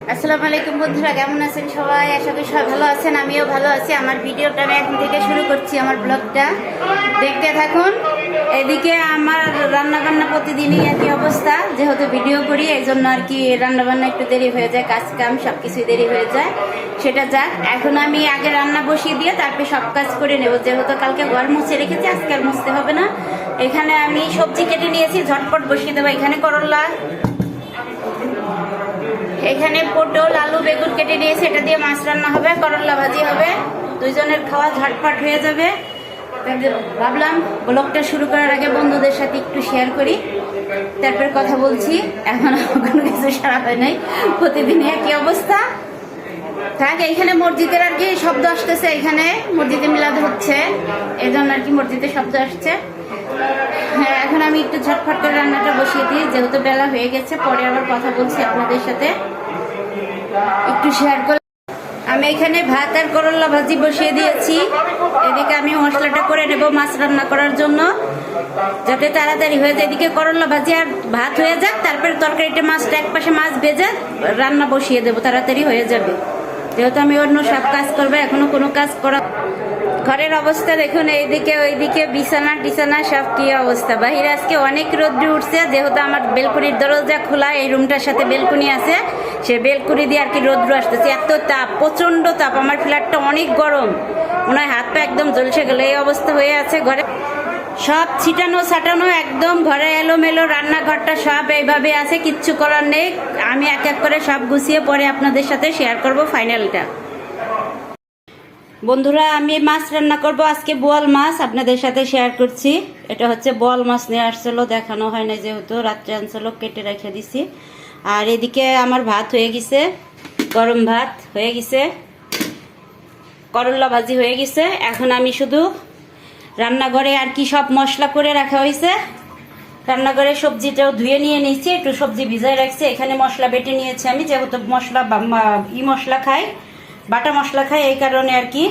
আসসালামু আলাইকুম বন্ধুরা, কেমন আছেন সবাই? আশা করি সবাই ভালো আছেন, আমিও ভালো আছি। আমার ভিডিওটা আমি এখন থেকে শুরু করছি, আমার ব্লগটা। দেখতে থাকুন, এদিকে আমার রান্না বান্না প্রতিদিনই একই অবস্থা, যেহেতু ভিডিও করি এই জন্য আর কি রান্না বান্না একটু দেরি হয়ে যায় কাজ কাম সব কিছুই দেরি হয়ে যায়। সেটা যাক, এখন আমি আগে রান্না বসিয়ে দিয়ে তারপরে সব কাজ করে নেব। যেহেতু কালকে ঘর মুছে রেখেছি, আজকে আর মুছতে হবে না। এখানে আমি সবজি কেটে নিয়েছি, ঝটপট বসিয়ে দেবো। এখানে করলা এখানে পটল, আলু, বেগুন কেটে নিয়েছি এটা দিয়ে মাছ রান্না হবে, করলা ভাজি হবে। দুইজনের খাওয়া ঝটপট হয়ে যাবে। ভাবলাম ব্লগটা শুরু করার আগে বন্ধুদের সাথে একটু শেয়ার করি। তারপর কথা বলছি। এখন কোনো কিছু সারা হয় নাই। প্রতিদিনই একই অবস্থা। থাক, এখানে মসজিদের আর কি শব্দ আসতেছে। এখানে মসজিদে মিলাদ হচ্ছে। এই জন্য আর কি মসজিদে শব্দ আসছে। হ্যাঁ এখন আমি একটু ঝটফট করে রান্নাটা বসিয়ে দিই। যেহেতু বেলা হয়ে গেছে, পরে আবার কথা বলছি আপনাদের সাথে। একটু শেয়ার করে আমি এখানে ভাত আর করলা ভাজি বসিয়ে দিয়েছি। এদিকে আমি মশলাটা করে নেব মাছ রান্না করার জন্য। যাতে তাড়াতাড়ি হয়ে যায়। এদিকে করলা ভাজি আর ভাত হয়ে যাক, তারপরে তরকারিটা মাছটা এক পাশে মাছ ভেজে রান্না বসিয়ে দেবো। তাড়াতাড়ি হয়ে যাবে। যেহেতু আমি অন্য সব কাজ করব, এখনও কোনো কাজ করা ঘরের অবস্থা দেখুন, এইদিকে, ওইদিকে বিছানা টিছানা সব কি অবস্থা। বাহিরে আজকে অনেক রোদ্র উঠছে, যেহেতু আমার বেলকুনির দরজা খোলা, এই রুমটার সাথে বেলকুনি আছে, সে বেলকুনি দিয়ে আর কি রোদ্র আসতেছে। এত তাপ প্রচণ্ড তাপ, আমার ফ্ল্যাটটা অনেক গরম। হয় হাত পা একদম জ্বলসে গেলে, এই অবস্থা হয়ে আছে ঘরে সব ছিটানো ছাটানো, একদম ঘরে এলোমেলো রান্নাঘরটা সব এইভাবে আছে, কিচ্ছু করার নেই। আমি এক এক করে সব গুছিয়ে পরে আপনাদের সাথে শেয়ার করব ফাইনালটা বন্ধুরা, আমি মাছ রান্না করব, আজকে বোয়াল মাছ আপনাদের সাথে শেয়ার করছি। এটা হচ্ছে বোয়াল মাছ নিয়ে আসছিল, দেখানো হয় না যেহেতু, রাত্রে আনছিল, কেটে রেখে দিছি। আর এদিকে আমার ভাত হয়ে গেছে, গরম ভাত হয়ে গেছে করল্লা ভাজি হয়ে গেছে। এখন আমি শুধু রান্নাঘরে আর কি সব মশলা করে রাখা হয়েছে? রান্নাঘরে সবজিটাও ধুয়ে নিয়ে নিয়েছি, একটু সবজি ভিজাই রাখছি। এখানে মশলা বেটে নিয়েছি আমি, যেহেতু মশলা ই মশলা খাই, বাটা মশলা খাই এই কারণে আর কি।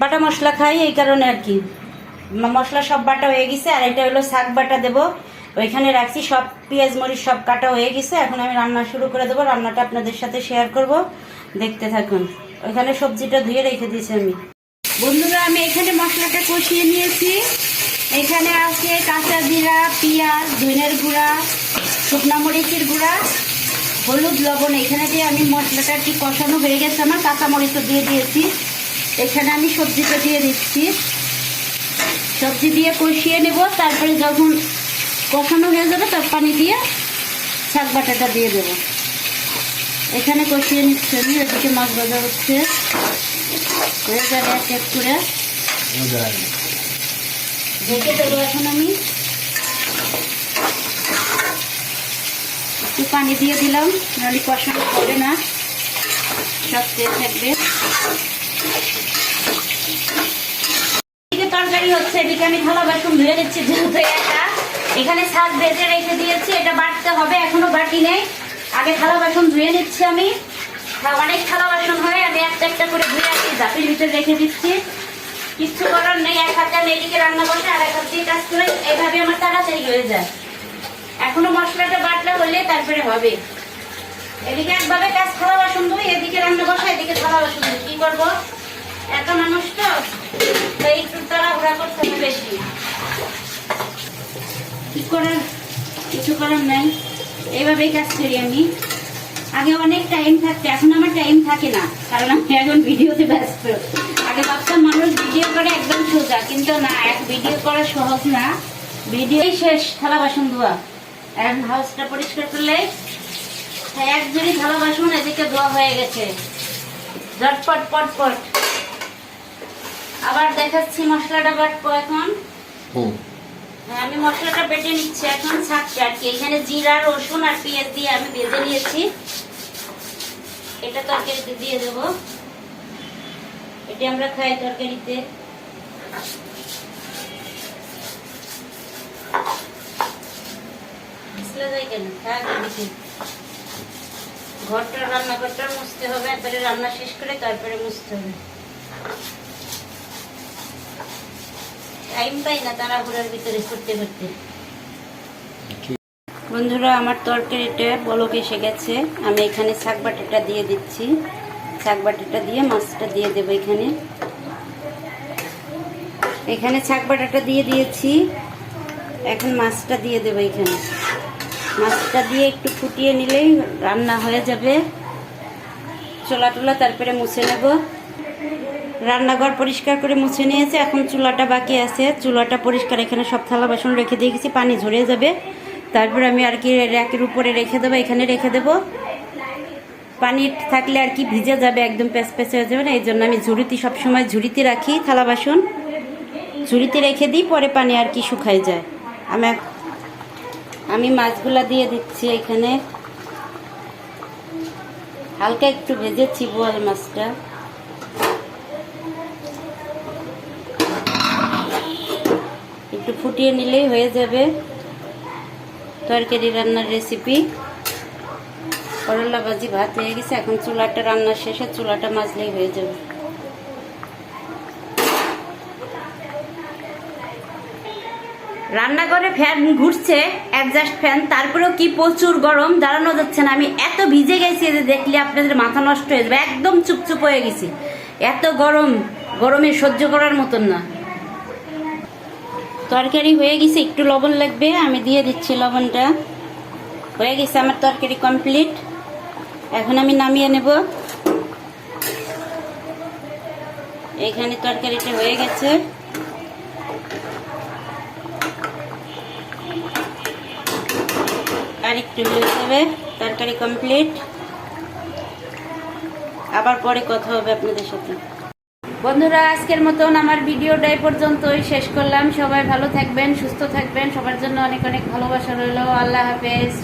বাটা মশলা খাই এই কারণে আর কি। মশলা সব বাটা হয়ে গেছে, আর এটা হলো শাক বাটা দেবো। ওইখানে রাখছি সব পেঁয়াজ, মরিচ সব কাটা হয়ে গেছে। এখন আমি রান্না শুরু করে দেবো, রান্নাটা আপনাদের সাথে শেয়ার করব। দেখতে থাকুন। ওইখানে সবজিটা ধুয়ে রেখে দিয়েছি আমি। বন্ধুরা, আমি এখানে মশলাটা কষিয়ে নিয়েছি। এখানে আছে কাঁচা জিরা, পেঁয়াজ, ধনের গুঁড়া, শুকনা মরিচের গুঁড়া, হলুদ, লবণ। এখানে দিয়ে আমি মশলাটা কি কষানো হয়ে গেছে, আমার কাঁচা মরিচও দিয়ে দিয়েছি। এখানে আমি সবজিটা দিয়ে দিচ্ছি সবজি দিয়ে কষিয়ে নেব, তারপরে যখন কষানো হয়ে যাবে তার পানি দিয়ে শাক বাটাটা দিয়ে দেবো। এখানে কষিয়ে নিচ্ছি আমি, এদিকে মাছ ভাজা হচ্ছে। হয়ে যাবে এক এক করে। ঢেকে দেবো এখন আমি। একটু পানি দিয়ে দিলাম, নাহলে কষানো হবে না। সব তেল থাকবে। তরকারি হচ্ছে, এদিকে আমি থালা বাসন ধুয়ে দিচ্ছি যেহেতু এখানে শাক ভেজে রেখে দিয়েছি, এটা বাটতে হবে, এখনও বাটি নেই। আগে থালা বাসন ধুয়ে নিচ্ছি আমি। অনেক থালা বাসন হয়, আমি একটা একটা করে ধুয়ে আসি জাপির ভিতরে রেখে দিচ্ছি। কিচ্ছু করার নেই, এক হাতে এদিকে রান্না বসে আর এক হাত দিয়ে কাজ করে এইভাবে আমার তাড়াতাড়ি হয়ে যায়। এখনও মশলাটা বাটলে হলে তারপরে হবে। এদিকে একভাবে কাজ, থালা বাসন ধুই, এদিকে রান্না বসা এদিকে থালা বাসন ধুই। কি করব? এত মানুষ তো একটু তাড়াহুড়া করতে হবে বেশি। কি করার? কিছু করার নাই। এইভাবেই কাজ করি আমি। আগে অনেক টাইম থাকতো, এখন আমার টাইম থাকে না, কারণ আমি এখন ভিডিওতে ব্যস্ত। আগে ভাবতাম মানুষ ভিডিও করে একদম সোজা, কিন্তু না, এক ভিডিও করা সহজ না। ভিডিওই শেষ, থালা বাসন ধোয়া। এখন হাউসটা পরিষ্কার করলে এক জুড়ি থালা বাসন, এদিকে ধোয়া হয়ে গেছে। ঝটপট পট আবার দেখাচ্ছি মশলাটা বাটবো এখন। হ্যাঁ, আমি মশলাটা বেটে নিচ্ছি। এখন ছাড়ছি আর কি। এখানে জিরা রসুন আর পেঁয়াজ দিয়ে আমি ভেজে নিয়েছি। এটা তরকারিতে দিয়ে দেবো। এটা আমরা খাই তরকারিতে। থাক ঘরটা রান্নাঘরটা মুছতে হবে তারপরে রান্না শেষ করে তারপরে মুছতে হবে। টাইম পাই না তাড়াহুড়ার ভিতরে করতে করতে বন্ধুরা আমার তরকারিটা বলক এসে গেছে। আমি এখানে শাক বাটাটা দিয়ে দিচ্ছি। শাক বাটাটা দিয়ে মাছটা দিয়ে দেবো এখানে। এখানে শাক বাটাটা দিয়ে দিয়েছি। এখন মাছটা দিয়ে দেবো এখানে। মাছটা দিয়ে একটু ফুটিয়ে নিলেই রান্না হয়ে যাবে। চোলা টোলা তারপরে মুছে নেব। রান্নাঘর পরিষ্কার করে মুছে নিয়েছে। এখন চুলাটা বাকি আছে। চুলাটা পরিষ্কার, এখানে সব থালা বাসন রেখে দিয়ে গেছি, পানি ঝরে যাবে। তারপর আমি আর কি র্যাকের উপরে রেখে দেবো, এখানে রেখে দেবো। পানি থাকলে আর কি ভিজে যাবে, একদম প্যাচ প্যাচ হয়ে যাবে না। এই জন্য আমি ঝুড়িতে, সবসময় ঝুড়িতে রাখি থালা বাসন। ঝুড়িতে রেখে দিই, পরে পানি আর কি শুকায় যায়। আমি আমি মাছগুলা দিয়ে দিচ্ছি এখানে। হালকা একটু ভেজেছি বোয়াল মাছটা একটু ফুটিয়ে নিলেই হয়ে যাবে তরকারি রান্নার রেসিপি করলা ভাজি, ভাত হয়ে গেছে, এখন চুলাটা রান্না শেষে চুলাটা মাজলেই হয়ে যাবে। রান্নাঘরে ফ্যান ঘুরছে অ্যাডজাস্ট ফ্যান তারপরেও কি প্রচুর গরম, দাঁড়ানো যাচ্ছে না। আমি এত ভিজে গেছি যে দেখলে আপনাদের মাথা নষ্ট হয়ে যাবে, একদম চুপচুপ হয়ে গেছি। এত গরম, গরমে সহ্য করার মতন না। তরকারি হয়ে গেছে, একটু লবণ লাগবে, আমি দিয়ে দিচ্ছি লবণটা। হয়ে গেছে আমার তরকারি কমপ্লিট এখন আমি নামিয়ে নেব। এখানে তরকারিটা হয়ে গেছে। আর একটু হয়ে তরকারি কমপ্লিট আবার পরে কথা হবে আপনাদের সাথে। বন্ধুরা, আজকের মতন আমার ভিডিওটা এই পর্যন্তই শেষ করলাম। সবাই ভালো থাকবেন, সুস্থ থাকবেন। সবার জন্য অনেক অনেক ভালোবাসা রইল। আল্লাহ হাফেজ।